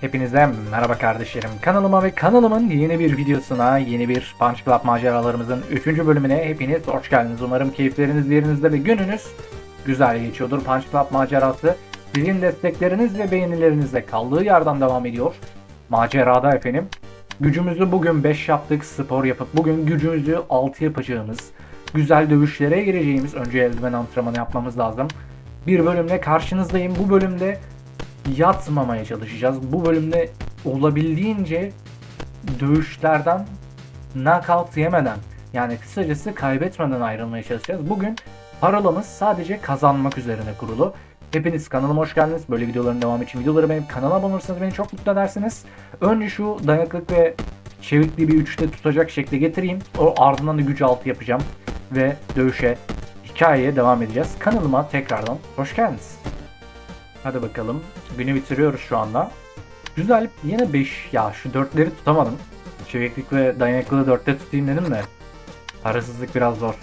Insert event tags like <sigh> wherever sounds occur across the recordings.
Hepinize merhaba kardeşlerim. Kanalıma ve kanalımın yeni bir videosuna, yeni bir Punch Club maceralarımızın 3. bölümüne hepiniz hoş geldiniz. Umarım keyifleriniz yerinizde ve gününüz güzel geçiyordur. Punch Club macerası sizin destekleriniz ve beğenilerinizle kaldığı yerden devam ediyor. Macerada efendim. Gücümüzü bugün 5 yaptık spor yapıp bugün gücümüzü 6 yapacağımız, güzel dövüşlere gireceğimiz önce eldiven antrenmanı yapmamız lazım. Bir bölümle karşınızdayım. Bu bölümde yatmamaya çalışacağız. Bu bölümde olabildiğince dövüşlerden knockout yemeden yani kısacası kaybetmeden ayrılmaya çalışacağız. Bugün paralamız sadece kazanmak üzerine kurulu. Hepiniz kanalıma hoş geldiniz. Böyle videoların devamı için videoları beğenip kanala abone olursanız beni çok mutlu edersiniz. Önce şu dayanıklık ve çevikliği bir üçte tutacak şekilde getireyim. O ardından da güç altı yapacağım. Ve dövüşe, hikayeye devam edeceğiz. Kanalıma tekrardan hoş geldiniz. Hadi bakalım. Günü bitiriyoruz şu anda. Güzel. Yine 5. Ya şu 4'leri tutamadım. Çeviklik ve dayanıklılığı 4'te tutayım dedim de. Parasızlık biraz zor.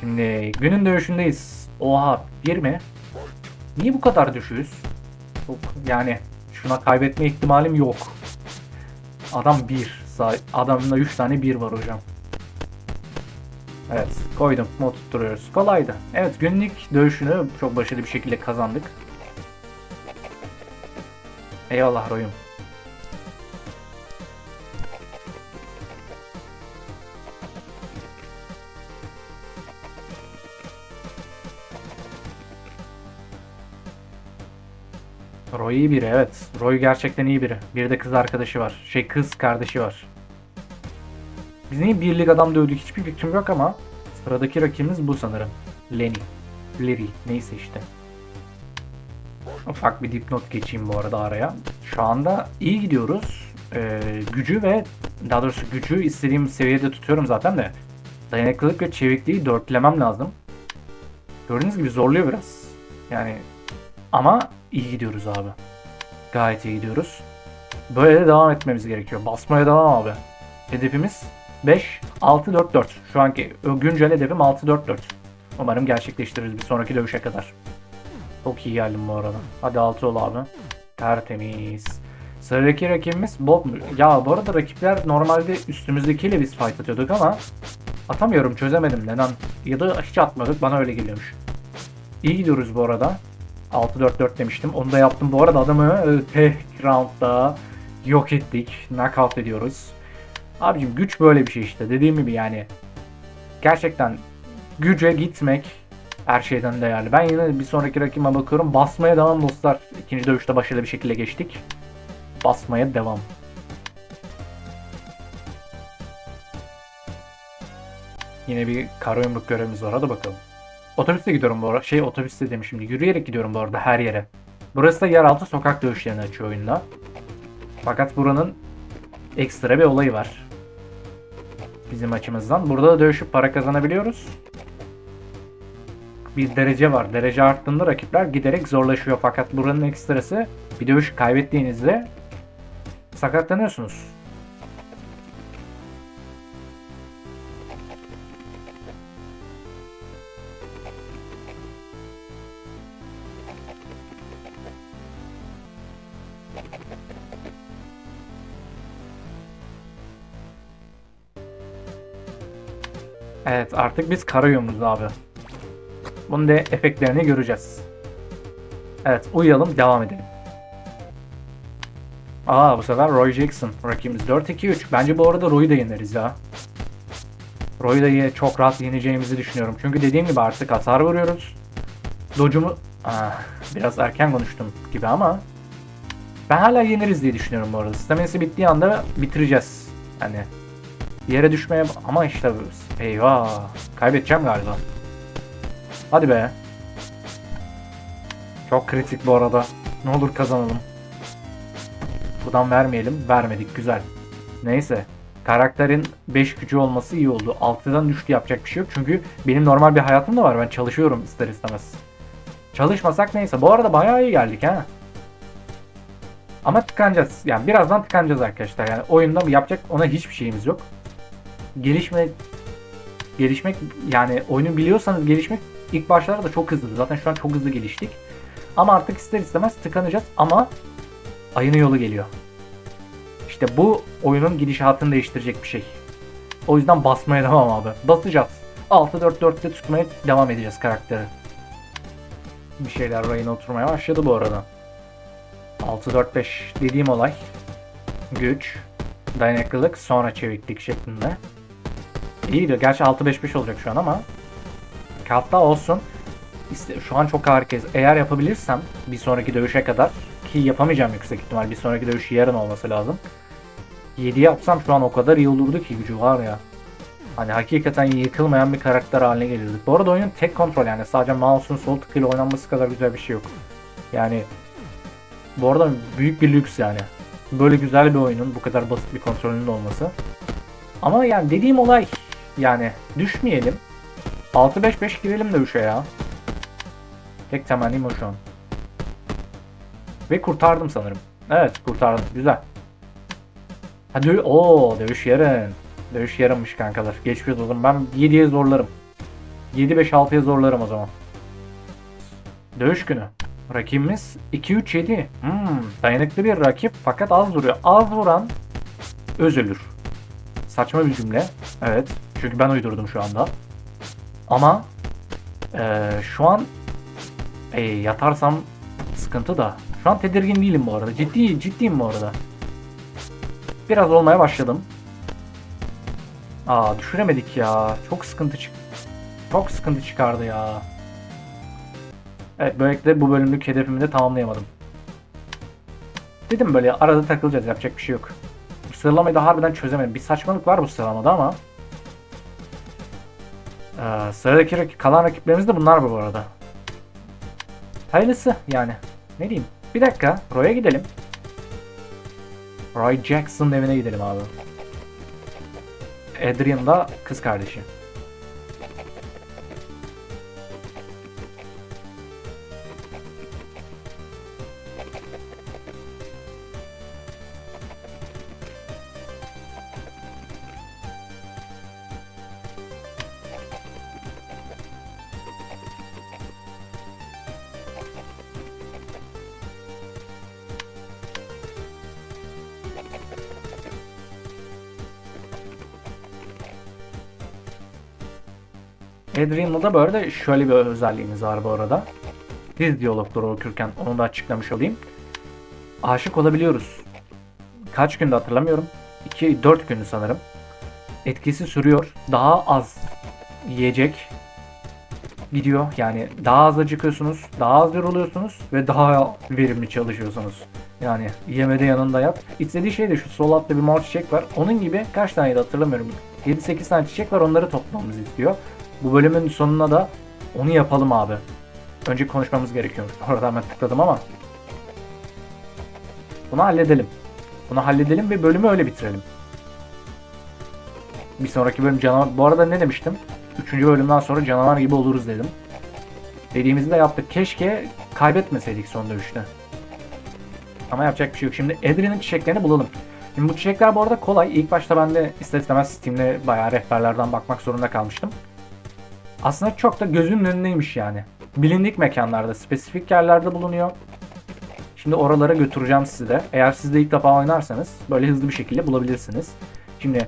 Şimdi günün dövüşündeyiz. Oha 1 mi? Niye bu kadar düşüyoruz? Çok, yani şuna kaybetme ihtimalim yok. Adam 1. Adamda 3 tane 1 var hocam. Evet koydum. Mod tutturuyoruz. Kolaydı. Evet günlük dövüşünü çok başarılı bir şekilde kazandık. Eyvallah Roy'um. Roy iyi biri evet. Roy gerçekten iyi biri. Bir de kız arkadaşı var. Şey kız kardeşi var. Biz niye birlik adam dövdük hiçbir fikrim yok ama sıradaki rakibimiz bu sanırım. Lenny. Larry. Neyse işte. Ufak bir dipnot geçeyim bu arada araya. Şu anda iyi gidiyoruz. Ee, gücü ve daha doğrusu gücü istediğim seviyede tutuyorum zaten de. Dayanıklılık ve çevikliği dörtlemem lazım. Gördüğünüz gibi zorluyor biraz. Yani ama iyi gidiyoruz abi. Gayet iyi gidiyoruz. Böyle de devam etmemiz gerekiyor. Basmaya devam abi. Hedefimiz 5, 6, 4, 4. Şu anki güncel hedefim 6, 4, 4. Umarım gerçekleştiririz bir sonraki dövüşe kadar. Çok iyi geldim bu arada. Hadi 6 ol abi. Tertemiz. Sıradaki rakibimiz Bob. Ya bu arada rakipler normalde üstümüzdekiyle biz fight atıyorduk ama atamıyorum çözemedim neden. Ya da hiç atmadık bana öyle geliyormuş. İyi gidiyoruz bu arada. 6-4-4 demiştim. Onu da yaptım. Bu arada adamı tek roundda yok ettik. Knockout ediyoruz. Abicim güç böyle bir şey işte. Dediğim gibi yani. Gerçekten güce gitmek her şeyden değerli. Ben yine bir sonraki rakibime bakıyorum. Basmaya devam dostlar. İkinci dövüşte başarılı bir şekilde geçtik. Basmaya devam. Yine bir kara yumruk görevimiz var. Hadi bakalım. Otobüste gidiyorum bu arada. Şey otobüste demişim. Yürüyerek gidiyorum bu arada her yere. Burası da yeraltı sokak dövüşlerini açıyor oyunda. Fakat buranın ekstra bir olayı var. Bizim açımızdan. Burada da dövüşüp para kazanabiliyoruz. Bir derece var. Derece arttığında rakipler giderek zorlaşıyor. Fakat buranın ekstrası bir dövüş kaybettiğinizde sakatlanıyorsunuz. Evet artık biz karayumuz abi. Bunun da efektlerini göreceğiz. Evet uyuyalım devam edelim. Aa bu sefer Roy Jackson rakibimiz 4-2-3. Bence bu arada Roy'u da yeneriz ya. Roy'u da çok rahat yeneceğimizi düşünüyorum. Çünkü dediğim gibi artık hasar vuruyoruz. Dodge'umu ah, biraz erken konuştum gibi ama ben hala yeneriz diye düşünüyorum bu arada. Staminası bittiği anda bitireceğiz. Hani Yere düşmeye ama işte eyvah kaybedeceğim galiba. Hadi be. Çok kritik bu arada. Ne olur kazanalım. Buradan vermeyelim. Vermedik güzel. Neyse. Karakterin 5 gücü olması iyi oldu. 6'dan düştü yapacak bir şey yok. Çünkü benim normal bir hayatım da var. Ben çalışıyorum ister istemez. Çalışmasak neyse. Bu arada bayağı iyi geldik ha. Ama tıkanacağız. Yani birazdan tıkanacağız arkadaşlar. Yani oyunda yapacak ona hiçbir şeyimiz yok gelişme gelişmek yani oyunu biliyorsanız gelişmek ilk başlarda da çok hızlı. Zaten şu an çok hızlı geliştik. Ama artık ister istemez tıkanacağız ama Ayının yolu geliyor. İşte bu oyunun gidişatını değiştirecek bir şey. O yüzden basmaya devam abi. Basacağız. 6-4-4'te tutmaya devam edeceğiz karakteri. Bir şeyler rayına oturmaya başladı bu arada. 6-4-5 dediğim olay. Güç, dayanıklılık, sonra çeviklik şeklinde. İyi Gerçi 6-5-5 olacak şu an ama. Hatta olsun. Şu an çok harikayız. Eğer yapabilirsem bir sonraki dövüşe kadar ki yapamayacağım yüksek ihtimal. Bir sonraki dövüş yarın olması lazım. 7 yapsam şu an o kadar iyi olurdu ki gücü var ya. Hani hakikaten yıkılmayan bir karakter haline gelirdik. Bu arada oyunun tek kontrol yani sadece mouse'un sol tıkıyla oynanması kadar güzel bir şey yok. Yani bu arada büyük bir lüks yani. Böyle güzel bir oyunun bu kadar basit bir kontrolünün olması. Ama yani dediğim olay yani düşmeyelim. 6-5-5 girelim dövüşe ya. Tek temennim o şu an. Ve kurtardım sanırım. Evet kurtardım. Güzel. Hadi o dövüş yarın. Dövüş yarınmış kankalar. Geçmiş olsun. Ben 7'ye zorlarım. 7-5-6'ya zorlarım o zaman. Dövüş günü. Rakibimiz 2-3-7. Hmm, dayanıklı bir rakip fakat az vuruyor. Az vuran özülür. Saçma bir cümle. Evet. Çünkü ben uydurdum şu anda. Ama eee, şu an e, yatarsam sıkıntı da. Şu an tedirgin değilim bu arada. Ciddi ciddiyim bu arada. Biraz olmaya başladım. Aa düşüremedik ya. Çok sıkıntı çık. Çok sıkıntı çıkardı ya. Evet böylelikle bu bölümlük hedefimi de tamamlayamadım. Dedim böyle arada takılacağız yapacak bir şey yok. Bu sıralamayı da harbiden çözemedim. Bir saçmalık var bu sıralamada ama. Ee, sıradaki rak- kalan rakiplerimiz de bunlar bu arada. Hayırlısı yani. Ne diyeyim. Bir dakika. Roy'a gidelim. Roy Jackson'ın evine gidelim abi. Adrian da kız kardeşi. Adrian'la da bu arada şöyle bir özelliğimiz var bu arada. Diz diyalogları okurken onu da açıklamış olayım. Aşık olabiliyoruz. Kaç günde hatırlamıyorum. 2-4 günü sanırım. Etkisi sürüyor. Daha az yiyecek gidiyor. Yani daha az acıkıyorsunuz, daha az yoruluyorsunuz ve daha verimli çalışıyorsunuz. Yani yemede yanında yap. İstediği şey de şu sol altta bir mor çiçek var. Onun gibi kaç taneydi hatırlamıyorum. 7-8 tane çiçek var onları toplamamızı istiyor. Bu bölümün sonuna da onu yapalım abi. Önce konuşmamız gerekiyor. <laughs> Orada hemen tıkladım ama. Bunu halledelim. Bunu halledelim ve bölümü öyle bitirelim. Bir sonraki bölüm canavar... Bu arada ne demiştim? Üçüncü bölümden sonra canavar gibi oluruz dedim. Dediğimizi de yaptık. Keşke kaybetmeseydik son dövüşte. Ama yapacak bir şey yok. Şimdi Adrian'ın çiçeklerini bulalım. Şimdi bu çiçekler bu arada kolay. İlk başta ben de ister istemez Steam'de bayağı rehberlerden bakmak zorunda kalmıştım. Aslında çok da gözümün önündeymiş yani. Bilindik mekanlarda, spesifik yerlerde bulunuyor. Şimdi oralara götüreceğim sizi de. Eğer siz de ilk defa oynarsanız böyle hızlı bir şekilde bulabilirsiniz. Şimdi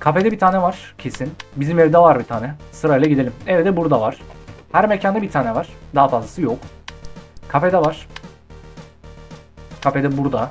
kafede bir tane var kesin. Bizim evde var bir tane. Sırayla gidelim. Evde burada var. Her mekanda bir tane var. Daha fazlası yok. Kafede var. Kafede burada.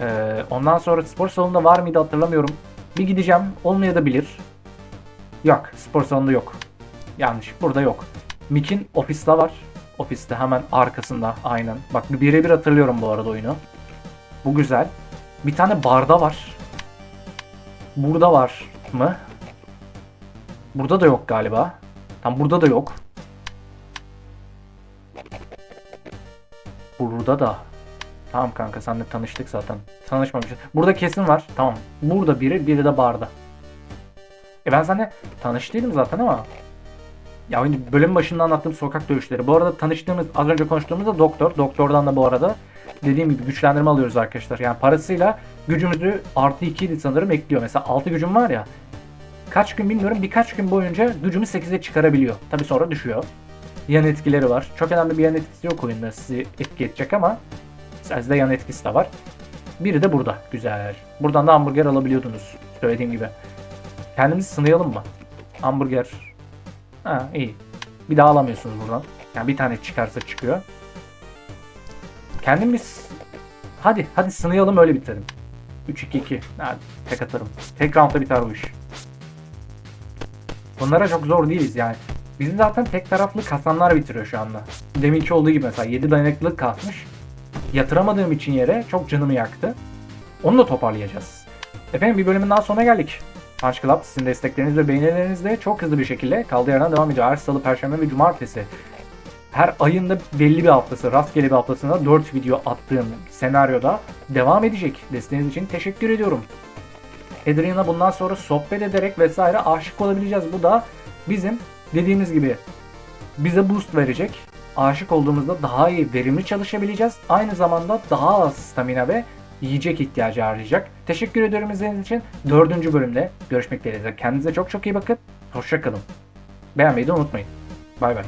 Ee, ondan sonra spor salonunda var mıydı hatırlamıyorum. Bir gideceğim. Olmayabilir. Yok. Spor salonunda yok. Yanlış. Burada yok. Mick'in ofiste var. Ofiste hemen arkasında. Aynen. Bak birebir hatırlıyorum bu arada oyunu. Bu güzel. Bir tane barda var. Burada var mı? Burada da yok galiba. Tam burada da yok. Burada da. Tamam kanka senle tanıştık zaten. Tanışmamışız. Burada kesin var. Tamam. Burada biri, biri de barda. E ben seninle tanıştıydım zaten ama ya hani bölüm başında anlattığım sokak dövüşleri. Bu arada tanıştığımız, az önce konuştuğumuzda doktor. Doktordan da bu arada dediğim gibi güçlendirme alıyoruz arkadaşlar. Yani parasıyla gücümüzü artı 2 idi sanırım ekliyor. Mesela 6 gücüm var ya. Kaç gün bilmiyorum birkaç gün boyunca gücümü 8'e çıkarabiliyor. Tabi sonra düşüyor. Yan etkileri var. Çok önemli bir yan etkisi yok oyunda sizi etki edecek ama Sizde yan etkisi de var. Biri de burada. Güzel. Buradan da hamburger alabiliyordunuz. Söylediğim gibi. Kendimizi sınayalım mı? Hamburger. Ha iyi. Bir daha alamıyorsunuz buradan. Yani bir tane çıkarsa çıkıyor. Kendimiz... Hadi, hadi sınayalım öyle bitirelim. 3-2-2. Hadi tek atarım. Tek roundda biter bu iş. Bunlara çok zor değiliz yani. Bizim zaten tek taraflı kasanlar bitiriyor şu anda. Deminki olduğu gibi mesela 7 dayanıklılık kasmış. Yatıramadığım için yere çok canımı yaktı. Onu da toparlayacağız. Efendim bir bölümün daha sonuna geldik. Punch Club sizin destekleriniz ve beğenilerinizle çok hızlı bir şekilde kaldığı yerden devam ediyor. Her salı, perşembe ve cumartesi. Her ayında belli bir haftası, rastgele bir haftasında 4 video attığım senaryoda devam edecek. Desteğiniz için teşekkür ediyorum. Adrian'a bundan sonra sohbet ederek vesaire aşık olabileceğiz. Bu da bizim dediğimiz gibi bize boost verecek. Aşık olduğumuzda daha iyi verimli çalışabileceğiz. Aynı zamanda daha az stamina ve yiyecek ihtiyacı harcayacak. Teşekkür ediyorum izlediğiniz için. Dördüncü bölümde görüşmek dileğiyle. Kendinize çok çok iyi bakın. Hoşçakalın. Beğenmeyi de unutmayın. Bay bay.